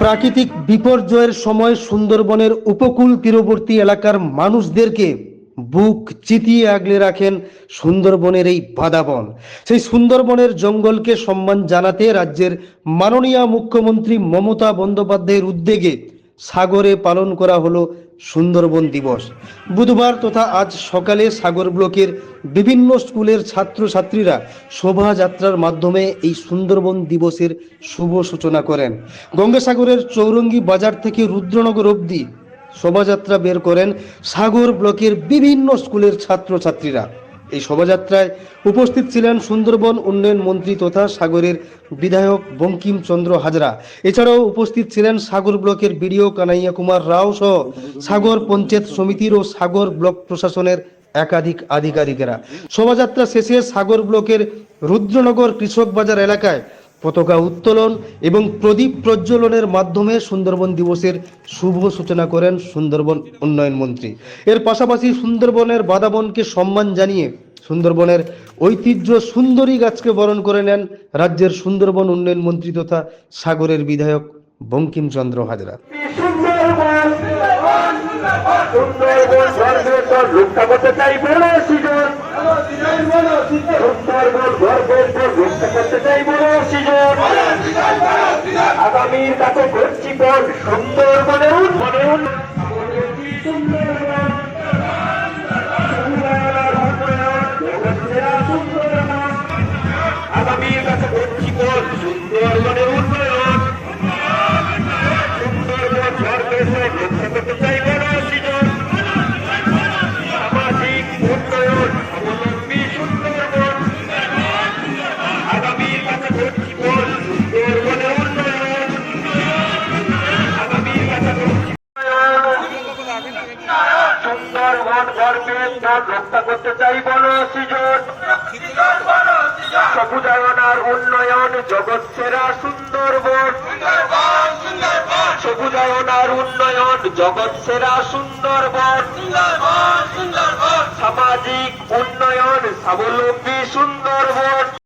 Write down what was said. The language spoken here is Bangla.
প্রাকৃতিক বিপর্যয়ের সময় সুন্দরবনের উপকূল তীরবর্তী এলাকার মানুষদেরকে বুক চিতিয়ে আগলে রাখেন সুন্দরবনের এই বাদাবন সেই সুন্দরবনের জঙ্গলকে সম্মান জানাতে রাজ্যের মাননীয় মুখ্যমন্ত্রী মমতা বন্দ্যোপাধ্যায়ের উদ্যোগে সাগরে পালন করা হলো সুন্দরবন দিবস। বুধবার তথা আজ সকালে সাগর ব্লকের বিভিন্ন স্কুলের ছাত্রছাত্রীরা শোভাযাত্রার মাধ্যমে এই সুন্দরবন দিবসের শুভ সূচনা করেন। গঙ্গাসাগরের চৌরঙ্গি বাজার থেকে রুদ্রনগর অবধি শোভাযাত্রা বের করেন সাগর ব্লকের বিভিন্ন স্কুলের ছাত্রছাত্রীরা। এই শোভাযাত্রায় উপস্থিত ছিলেন সুন্দরবন উন্নয়ন মন্ত্রী তথা সাগরের বিধায়ক বঙ্কিমচন্দ্র হাজরা। এছাড়াও উপস্থিত ছিলেন সাগর ব্লকের বিডিও কানাইয়া কুমার রাও সহ সাগর পঞ্চায়েত সমিতির ও সাগর ব্লক প্রশাসনের একাধিক আধিকারিকেরা। শোভাযাত্রা শেষে সাগর ব্লকের রুদ্রনগর কৃষক বাজার এলাকায় পতাকা উত্তোলন এবং প্রদীপ প্রজ্বলনের মাধ্যমে সুন্দরবন দিবসের শুভ সূচনা করেন সুন্দরবন উন্নয়ন মন্ত্রী। এর পাশাপাশি সুন্দরবনের বাদাবনকে সম্মান জানিয়ে সুন্দরবনের ঐতিহ্য সুন্দরী গাছকে বরণ করে নেন রাজ্যের সুন্দরবন উন্নয়ন মন্ত্রী তথা সাগরের বিধায়ক বঙ্কিমচন্দ্র হাজরা। সুন্দরবন সুন্দরবন সর্বেশ্বর সুন্দরবন গর্বের রক্ষা করতে চাই বলো সৃজন। উন্নয়ন জগৎ সেরা সুন্দরবন। সবুজায়ন উন্নয়ন জগৎ সেরা সুন্দরবন। সামাজিক উন্নয়ন স্বাবলম্বী সুন্দরবন।